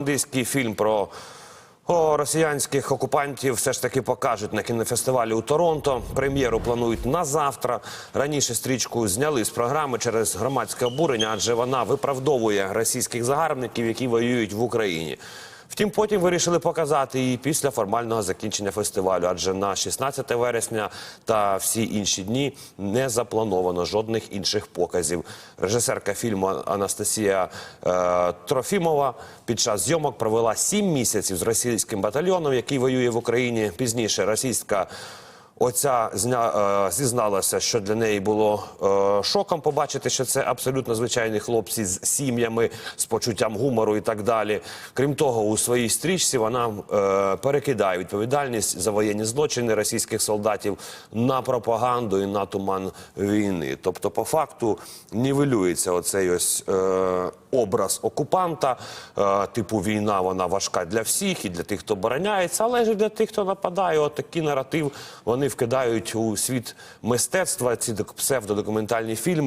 Пропагандистський фільм про о, росіянських окупантів все ж таки покажуть на кінофестивалі у Торонто. Прем'єру планують на завтра. Раніше стрічку зняли з програми через громадське обурення, адже вона виправдовує російських загарбників, які воюють в Україні. Втім, потім вирішили показати її після формального закінчення фестивалю, адже на 16 вересня та всі інші дні не заплановано жодних інших показів. Режисерка фільму Анастасія е, Трофімова під час зйомок провела сім місяців з російським батальйоном, який воює в Україні. Пізніше російська Оця зня, е, зізналася, що для неї було е, шоком побачити, що це абсолютно звичайні хлопці з сім'ями, з почуттям гумору і так далі. Крім того, у своїй стрічці вона е, перекидає відповідальність за воєнні злочини російських солдатів на пропаганду і на туман війни. Тобто, по факту нівелюється оцей ось е, образ окупанта. Е, типу війна вона важка для всіх і для тих, хто обороняється, але ж для тих, хто нападає. От такий наратив вони вкидають у світ мистецтва ці док- псевдодокументальні фільми.